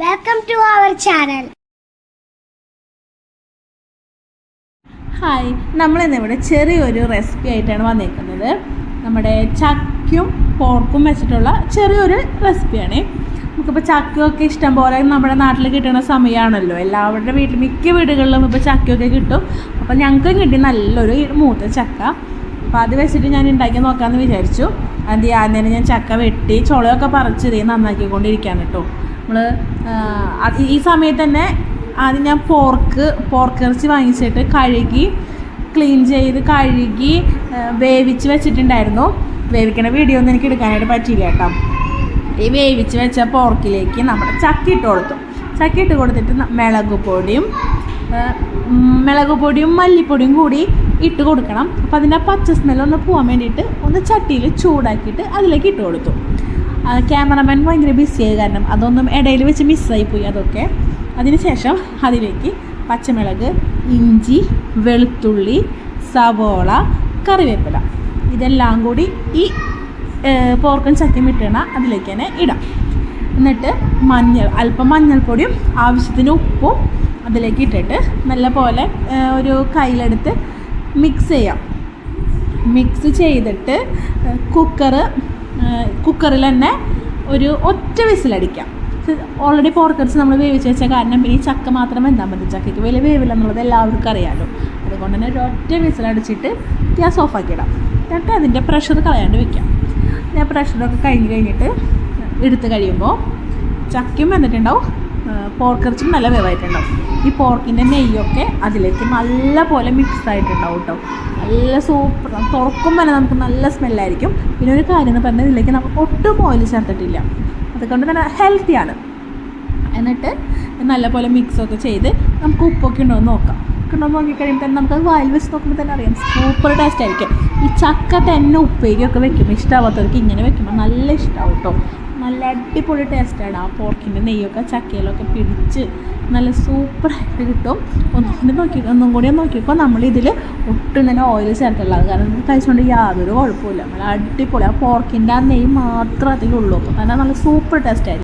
Welcome to our channel. Hi നമ്മളിന്നിവിടെ ചെറിയൊരു recipe ആയിട്ടാണ് വന്നിരിക്കുന്നത്. നമ്മുടെ ചക്കയും പോർക്കും വെച്ചിട്ടുള്ള ചെറിയൊരു റെസിപ്പിയാണ് നമുക്കിപ്പോൾ ചക്കയൊക്കെ ഇഷ്ടം പോലെ നമ്മുടെ നാട്ടിൽ കിട്ടുന്ന സമയമാണല്ലോ എല്ലാവരുടെ വീട്ടിൽ മിക്ക വീടുകളിലും ഇപ്പോൾ ചക്കയൊക്കെ കിട്ടും. അപ്പോൾ ഞങ്ങൾക്ക് കിട്ടി നല്ലൊരു മൂത്ത ചക്ക. അപ്പോൾ അത് വെച്ചിട്ട് ഞാൻ ഉണ്ടാക്കി നോക്കാമെന്ന് വിചാരിച്ചു. അത് ആദ്യം ഞാൻ ചക്ക വെട്ടി ചുളയൊക്കെ പറിച്ച് ഇതേ നന്നാക്കിക്കൊണ്ടിരിക്കുകയാണ് കേട്ടോ നമ്മൾ ഈ സമയത്ത് തന്നെ ആദ്യം ഞാൻ പോർക്ക് പോർക്ക് ഇറച്ചി വാങ്ങിച്ചിട്ട് കഴുകി ക്ലീൻ ചെയ്ത് കഴുകി വേവിച്ച് വെച്ചിട്ടുണ്ടായിരുന്നു. വേവിക്കണ വീഡിയോ ഒന്നും എനിക്ക് എടുക്കാനായിട്ട് പറ്റിയില്ല കേട്ടോ. ഈ വേവിച്ച് വെച്ച പോർക്കിലേക്ക് നമ്മൾ ചക്കിയിട്ട് കൊടുത്തു. ചക്കിയിട്ട് കൊടുത്തിട്ട് മിളക് പൊടിയും മിളക് പൊടിയും മല്ലിപ്പൊടിയും കൂടി ഇട്ട് കൊടുക്കണം. അപ്പോൾ അതിന്റെ പച്ച സ്മെല്ലൊന്ന് പോകാൻ വേണ്ടിയിട്ട് ഒന്ന് ചട്ടിയിൽ ചൂടാക്കിയിട്ട് അതിലേക്ക് ഇട്ട് കൊടുത്തു. ക്യാമറമാൻ ഭയങ്കര ബിസിയായി കാരണം അതൊന്നും ഇടയിൽ വെച്ച് മിസ്സായി പോയി അതൊക്കെ. അതിനുശേഷം അതിലേക്ക് പച്ചമുളക് ഇഞ്ചി വെളുത്തുള്ളി സവോള കറിവേപ്പില. ഇതെല്ലാം കൂടി ഈ പോർക്കും ചക്കയും ഇട്ടണ അതിലേക്ക് തന്നെ ഇടാം. എന്നിട്ട് മഞ്ഞൾ അല്പം മഞ്ഞൾപ്പൊടിയും ആവശ്യത്തിന് ഉപ്പും അതിലേക്ക് ഇട്ടിട്ട് നല്ല പോലെ ഒരു കയ്യിലെടുത്ത് മിക്സ് ചെയ്യാം. മിക്സ് ചെയ്തിട്ട് കുക്കറ് കുക്കറിൽ തന്നെ ഒരു ഒറ്റ വിസിലടിക്കാം ഓൾറെഡി പോർക്കറ്റ്സ് നമ്മൾ വേവിച്ച് വെച്ച കാരണം ഈ ചക്ക മാത്രം എന്താ മതി. ചക്കയ്ക്ക് വലിയ വേവില്ല എന്നുള്ളത് എല്ലാവർക്കും അറിയാമല്ലോ അതുകൊണ്ട് തന്നെ ഒരു ഒറ്റ വിസിലടിച്ചിട്ട് ഗ്യാസ് ഓഫാക്കി ഇടാം. എന്നിട്ട് അതിന്റെ പ്രഷർ കളയാണ്ട് വെക്കാം. ഞാൻ പ്രഷറൊക്കെ കഴിഞ്ഞ് കഴിഞ്ഞിട്ട് എടുത്ത് കഴിയുമ്പോൾ ചക്കയും വെന്തിട്ടുണ്ടാവും പോർക്കിറച്ചും നല്ല വേവായിട്ടുണ്ടാവും. ഈ പോർക്കിന്റെ നെയ്യൊക്കെ അതിലേക്ക് നല്ല പോലെ മിക്സ് ആയിട്ടുണ്ടാവും കേട്ടോ നല്ല സൂപ്പർ തുറക്കുമ്പോൾ തന്നെ നമുക്ക് നല്ല സ്മെല്ലായിരിക്കും പിന്നെ ഒരു കാര്യം എന്ന് പറഞ്ഞാൽ ഇതിലേക്ക് നമുക്ക് ഒട്ടും ഓയിൽ ചേർത്തിട്ടില്ല. അതുകൊണ്ട് തന്നെ ഹെൽത്തിയാണ് എന്നിട്ട് നല്ലപോലെ മിക്സൊക്കെ ചെയ്ത് നമുക്ക് ഉപ്പൊക്കെ ഉണ്ടോ എന്ന് നോക്കാം. ഉണ്ടോ എന്ന് നോക്കിക്കഴിയുമ്പോൾ തന്നെ നമുക്ക് വായിൽ വെച്ച് നോക്കുമ്പോൾ തന്നെ അറിയാം. സൂപ്പർ ടേസ്റ്റ് ആയിരിക്കും. ഈ ചക്ക തന്നെ ഉപ്പേരിയൊക്കെ വെക്കുമ്പോൾ ഇഷ്ടമാവാത്തവർക്ക് ഇങ്ങനെ വെക്കുമ്പോൾ നല്ല ഇഷ്ടമാവും കേട്ടോ അടിപൊളി ടേസ്റ്റാണ് ആ പോർക്കിന്റെ നെയ്യൊക്കെ ചക്കയിലൊക്കെ പിടിച്ച് നല്ല സൂപ്പറായിട്ട് കിട്ടും. ഒന്നും കൂടി നോക്കി ഒന്നും കൂടി നോക്കിയപ്പോൾ നമ്മളിതിൽ ഒട്ടും തന്നെ ഓയിൽ ചേർത്തുള്ളത് കാരണം കഴിച്ചുകൊണ്ട് യാതൊരു കുഴപ്പമില്ല നമ്മൾ അടിപൊളി. ആ പോർക്കിന്റെ ആ നെയ്യ് മാത്രമേ അതിലുള്ളൂ. അപ്പോൾ തന്നെ നല്ല സൂപ്പർ ടേസ്റ്റ് ആയിരിക്കും.